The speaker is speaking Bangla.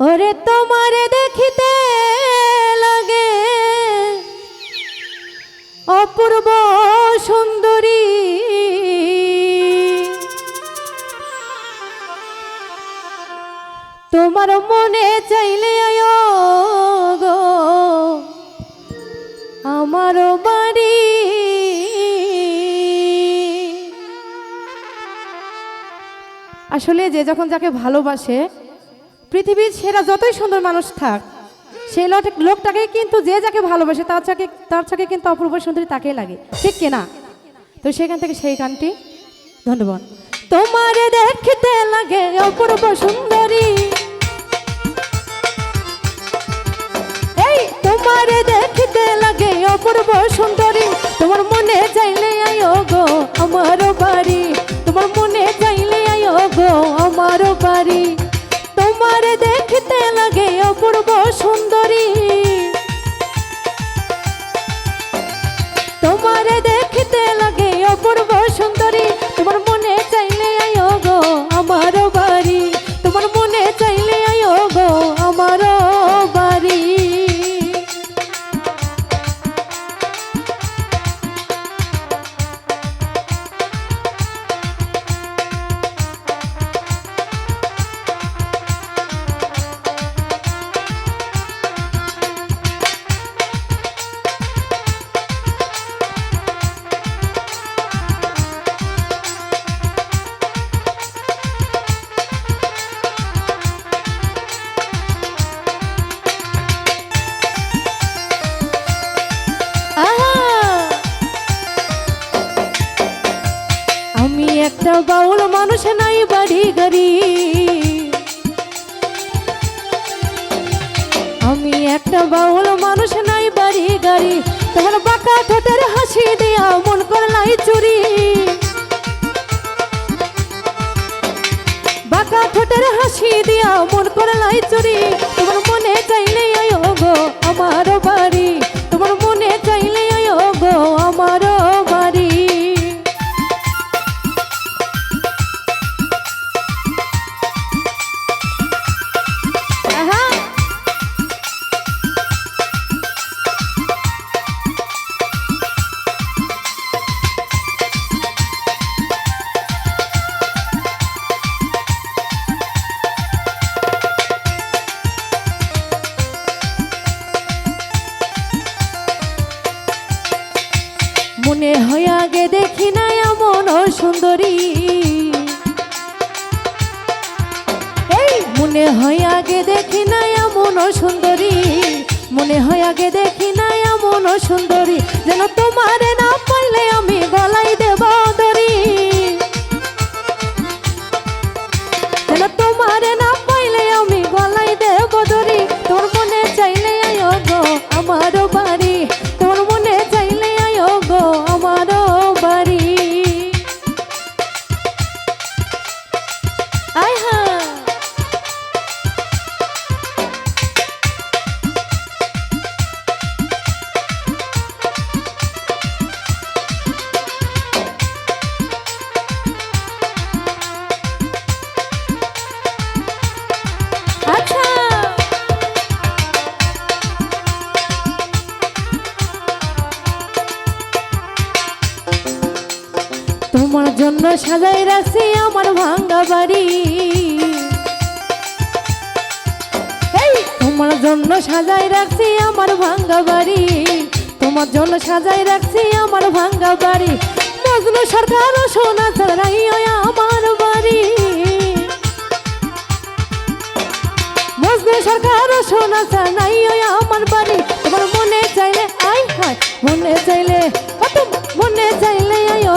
ওরে তোমারে দেখিতে লাগে। অপূর্ব সুন্দরী। তোমার মনে চাইলে গো। আমার বাড়ি। আসলে যে যখন যাকে ভালোবাসে পৃথিবীর সেরা যতই সুন্দর মানুষ থাক, সেই লোক- লোকটাকে কিন্তু যে যাকে ভালোবাসে, তার চাকে তার চাকে কিন্তু অপূর্ব সুন্দরী তাকেই লাগে। ঠিক কিনা তো সেখান থেকে সেই গানটি ধন্যবাদ। তোমারে দেখতে লাগে অপূর্ব সুন্দরী। এই, তোমারে দেখতে লাগে অপূর্ব সুন্দরী। তোমার মনে চাইলে আয়ো গো আমার বাড়ি। তোমার মনে চাইলে আয়ো গো আমার বাড়ি। অপূর্ব সুন্দরী। তোমারে দেখতে একটা বাউল মানুষ নাই, বাড়ি গাড়ি। আমি একটা বাউল মানুষ নাই, বাড়ি গাড়ি। তোমার বাঁকা ঠোঁটের হাসি দিয়া মন করলাই চুরি। বাঁকা ঠোঁটের হাসি দিয়া মন করলাই চুরি। তোমার মনে চাইলে আয়ো গো আমার বাড়ি। তোমার মনে চাইলে মনে হয় আগে দেখি না এমন সুন্দরী। এই মনে হয় আগে দেখি না এমন সুন্দরী। মনে হয় আগে দেখি না এমন সুন্দরী। যেন তোমার না পাইলে আমি গলাই দেব দড়ি। যেন তোমার না পাইলে আমি গলাই দেব দড়ি। তোর মনে চাইলে আয়ো গো আমার বাড়ি। জন্য সাজাই রাখছি আমার ভাঙ্গা বাড়ি। তোমার জন্য সাজাই রাখছি আমার ভাঙ্গা বাড়ি। তোমার জন্য সাজাই রাখছি আমার ভাঙ্গা বাড়ি। মজনু সরকার সোনা চড়াই আমার বাড়ি। মজনু সরকার সোনা চড়াই আমার বাড়ি। তোমার মনে চাইলে আই হয়, মনে চাইলে মনে চাইলে আয়ো